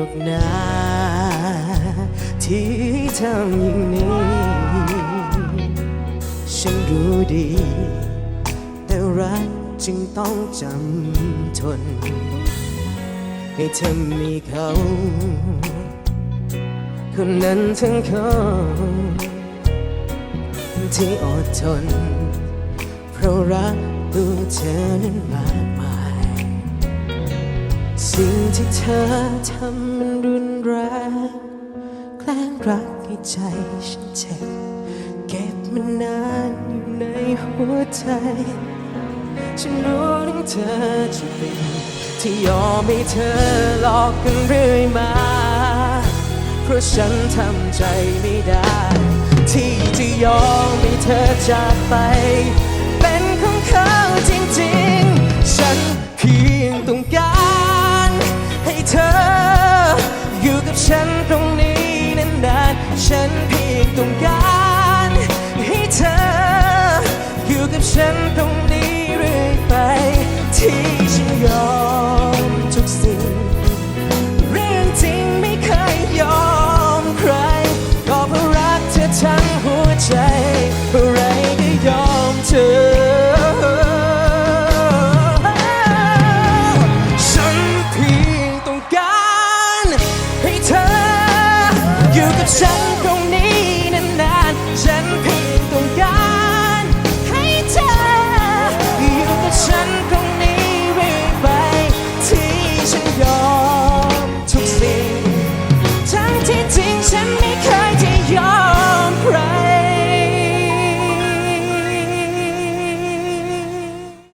รอกนะที่ทำอย่างนี้ ฉันรู้ดี แต่รักจึงต้องจำทน ให้เธอมีเขา คนนั้นทั้งคนที่อดทน เพราะรักตัวเธอนั้นมากมาย สิ่งที่เธอทำมันรุนแรงแกล้งรักให้ใจฉันเจ็บ เก็บมันนานอยู่ในหัวใจ ฉันรู้ถึงเธอจะเป็นที่ยอมให้เธอหลอกกันเรื่อยมา เพราะฉันทำใจไม่ได้ ที่จะยอมให้เธอจากไป ฉันตรงนี้นานๆฉันเพียงต้องการให้เธอ อยู่กับฉันตรงนี้เรื่อยไป ที่ฉันยอมทุกสิ่ง เรื่องจริงไม่เคยยอมใคร ก็เพราะรักเธอทั้งหัวใจอะไรก็ยอมเธอ ฉัน